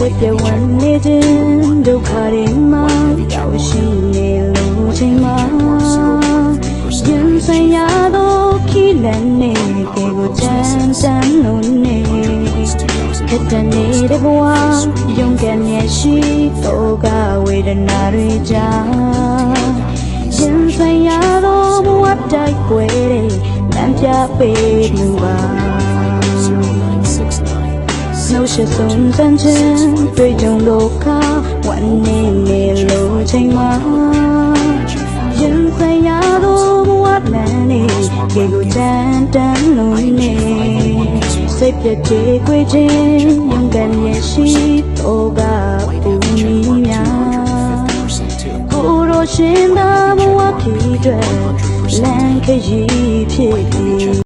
ဝန်နေခြင်းဒုက္ခတွေမှာရောက်ရှိနေလို့ချိန်မှာရင်ဆိုင်ရသောခီလန်နေကေကိုချမ်းတမ်းလို့နေခက်တဲ့နေတဲ့ဘဝယုံကြည်နေရှိတော့ကဝေဒနာတွေကြောင့်ရင်ဆိုင်ရသောဘဝတိုက်ွယ်တွေလမ်းပြပေးမှုပါ နှုတ်ရှဆုံးစံချင်းတွေ့ကြုံလို့ခါဝန်နေနေလို့ချိန်မှာရင်ဆိုင်ရသောဘဝလမ်းနေကေကိုတန်တန်လို့နေစိတ်ပြည့်ကြေခွေချင်းယုံကန်ရဲ့ရှိတော့ကပူမီများကိုရိုရှင်သာဘဝဖြစ်တဲ့လမ်းခရီးဖြစ်ပြီး